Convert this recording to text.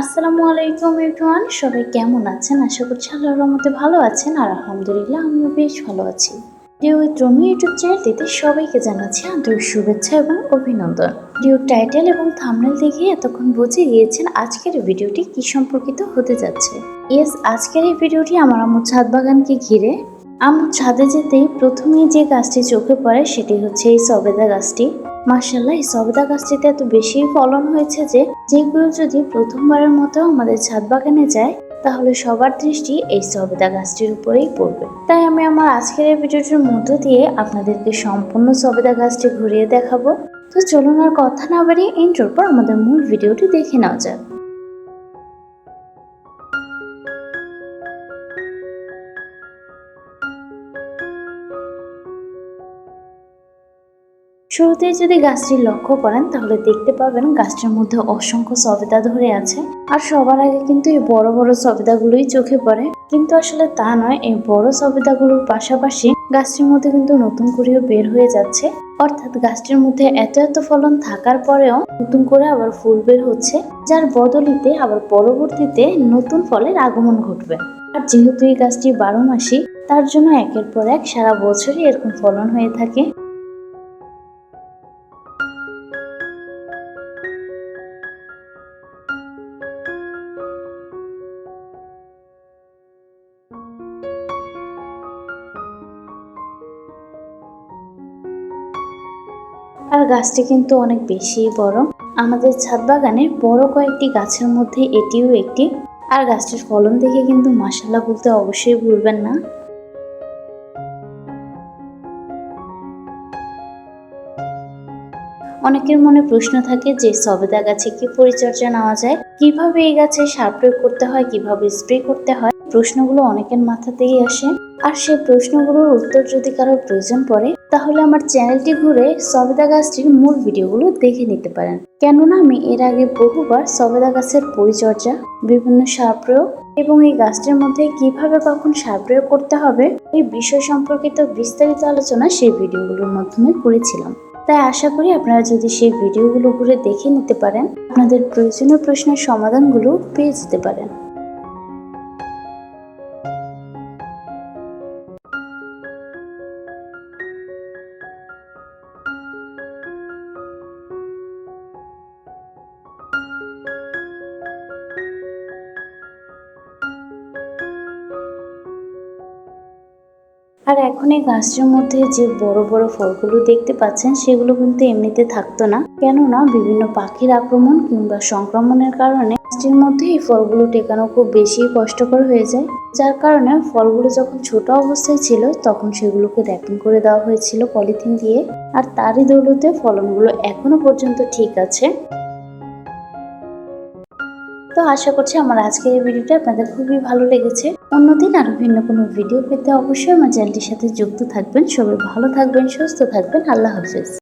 আসসালামু আলাইকুম এভরিওয়ান, সবাই কেমন আছেন? আশা করছি আল্লাহর রহমতে ভালো আছেন, আর আলহামদুলিল্লাহ আমিও বেশ ভালো আছি। উইথ রমি ইউটিউব চ্যানেলটিতে সবাইকে জানাচ্ছি আন্তরিক শুভেচ্ছা এবং অভিনন্দন। ডিও টাইটেল এবং থামনেল দেখে এতক্ষণ বুঝে গিয়েছেন আজকের ভিডিওটি কি সম্পর্কিত হতে যাচ্ছে। ইয়েস আজকের এই ভিডিওটি আমার আম্মু ছাদ বাগানকে ঘিরে। আমার ছাদে যেতেই প্রথমেই যে গাছটি চোখে পড়ে সেটি হচ্ছে এই সবেদা গাছটি। মার্শাল্লাহ এই সবেদা গাছটিতে এত বেশি ফলন হয়েছে যে, যেগুলো যদি প্রথমবারের মতো আমাদের ছাদ বাগানে যায়, তাহলে সবার দৃষ্টি এই সবেদা গাছটির উপরেই পড়বে। তাই আমি আমার আজকের এই ভিডিওটির মধ্য দিয়ে আপনাদেরকে সম্পূর্ণ সবেদা গাছটি ঘুরিয়ে দেখাবো। তো চলুন আর কথা না বাড়িয়ে ইন্ট্রোর পর আমাদের মূল ভিডিওটি দেখে নেওয়া যাক। শুরুতেই যদি গাছটি লক্ষ্য করেন, তাহলে দেখতে পাবেন গাছটির মধ্যে অসংখ্য সবেদা ধরে আছে। আর সবার আগে কিন্তু এই বড় বড় সবেদাগুলোই চোখে পড়ে। কিন্তু আসলে তা নয়, এই বড় সবেদাগুলোর পাশাপাশি গাছটির মধ্যে কিন্তু নতুন করেও বের হয়ে যাচ্ছে। অর্থাৎ গাছটির মধ্যে এত এত ফলন থাকার পরেও নতুন করে আবার ফুল বের হচ্ছে, যার বদলিতে আবার পরবর্তীতে নতুন ফলের আগমন ঘটবে। আর যেহেতু এই গাছটি বারো মাসি, তার জন্য একের পর এক সারা বছরই এরকম ফলন হয়ে থাকে। আর গাছটি কিন্তু অনেক বেশি বড়। আমাদের ছাদ বাগানের বড় কয়েকটি গাছের মধ্যে এটিও একটি। আর গাছটির ফলন দেখে কিন্তু মাসাল্লাহ বলতে অবশ্যই ভুলবেন না। অনেকের মনে প্রশ্ন থাকে যে সবেদা গাছে কি পরিচর্যা নেওয়া যায়? কীভাবে এই গাছে সার প্রয়োগ করতে হয়? কীভাবে স্প্রে করতে হয়? প্রশ্নগুলো অনেকের মাথাতেই আসে। আর সেই প্রশ্নগুলোর উত্তর যদি কারোর প্রয়োজন পড়ে তাহলে আমার চ্যানেলটি ঘুরে সবেদা গাছটির মূল ভিডিওগুলো দেখে নিতে পারেন। কেননা আমি এর আগে বহুবার সবেদা গাছের পরিচর্যা, বিভিন্ন সার প্রয়োগ এবং এই গাছটির মধ্যে কীভাবে কখন সার প্রয়োগ করতে হবে এই বিষয় সম্পর্কিত বিস্তারিত আলোচনা সেই ভিডিওগুলোর মাধ্যমে করেছিলাম। তাই আশা করি আপনারা যদি সেই ভিডিওগুলো ঘুরে দেখে নিতে পারেন, আপনাদের প্রয়োজনীয় প্রশ্নের সমাধানগুলো পেয়ে যেতে পারেন। আর এখন এই গাছটির মধ্যে যে বড় বড় ফলগুলো দেখতে পাচ্ছেন, সেগুলো কিন্তু এমনিতে থাকতো না। কেননা বিভিন্ন পাখির আক্রমণ কিংবা সংক্রমণের কারণে গাছটির মধ্যে এই ফলগুলো টেকানো খুব বেশি কষ্টকর হয়ে যায়। যার কারণে ফলগুলো যখন ছোট অবস্থায় ছিল, তখন সেগুলোকে র্যাপিং করে দেওয়া হয়েছিল পলিথিন দিয়ে। আর তারই দৌলতে ফলনগুলো এখনও পর্যন্ত ঠিক আছে। তো আশা করছি আমার আজকের এই ভিডিওটা আপনাদের খুবই ভালো লেগেছে। অন্যদিন আরও ভিন্ন কোনো ভিডিও পেতে অবশ্যই আমার চ্যানেলটির সাথে যুক্ত থাকবেন। সবাই ভালো থাকবেন, সুস্থ থাকবেন। আল্লাহ হাফিজ।